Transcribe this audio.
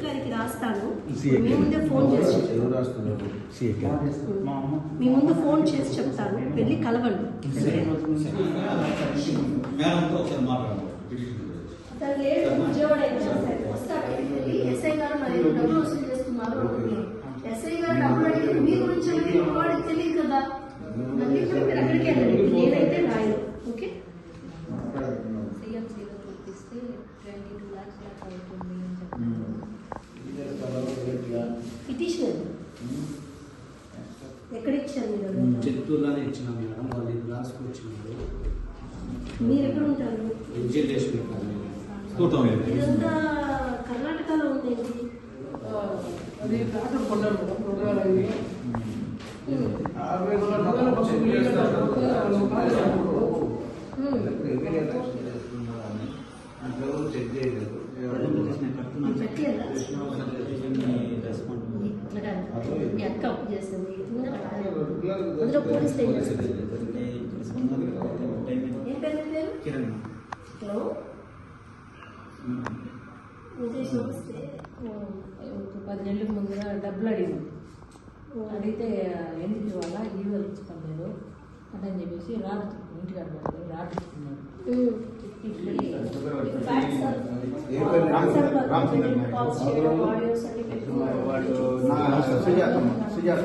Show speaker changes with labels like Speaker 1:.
Speaker 1: గారికి రాస్తాను. మీ ముందే ఫోన్ చేసి చెప్తాను.
Speaker 2: మా
Speaker 1: ముందు ఫోన్ చేసి చెప్తాను. వెళ్ళి కలవండి. ఎస్ఐ గారు మరి డబ్బులు వసూలు చేస్తున్నారు ఎస్ఐ గారు డబ్బులు అడిగితే మీ గురించి వాడికి తెలియదు కదా. మళ్ళీ ఇప్పుడు మీరు అక్కడికి వెళ్ళండి. ఇప్పుడు నేనైతే రాయను. ఓకే?
Speaker 3: చూపిస్తే ట్వంటీ టూ ల్యాక్స్ దాకా అవుతుంది.
Speaker 1: ఎక్కడ ఇచ్చారు మీరు
Speaker 4: చిత్తూరులోనే ఇచ్చిన మేడం వాళ్ళు ఇది రాసుకొచ్చినారు
Speaker 1: మీరు ఎక్కడ ఉంటారు
Speaker 4: విజయలక్ష్మి కాలనీ
Speaker 1: ఇదంతా కర్ణాటకలో
Speaker 5: అది. అరవై
Speaker 1: ఉమ్.
Speaker 2: చెక్ చేయలేదు? రెస్పాండ్
Speaker 1: కాదు. మీ అక్క అప్పు చేసింది అందులో పోలీస్ స్టేషన్ ఏం పేరు నీ పేరు
Speaker 2: కిరణ్
Speaker 1: హలో విజయ్ నమస్తే
Speaker 3: ఒక పది నెలల ముందుగా డబ్బులు అడిగింది అడిగితే ఎందుకు ఇవ్వాలా ఈవెల్ ఇచ్చుకోలేదు అని చెప్పేసి రాదు ఇంటికి అడగలేదు రాపిస్తున్నాడు
Speaker 1: ఉమ్.
Speaker 2: సుజాత సుజాత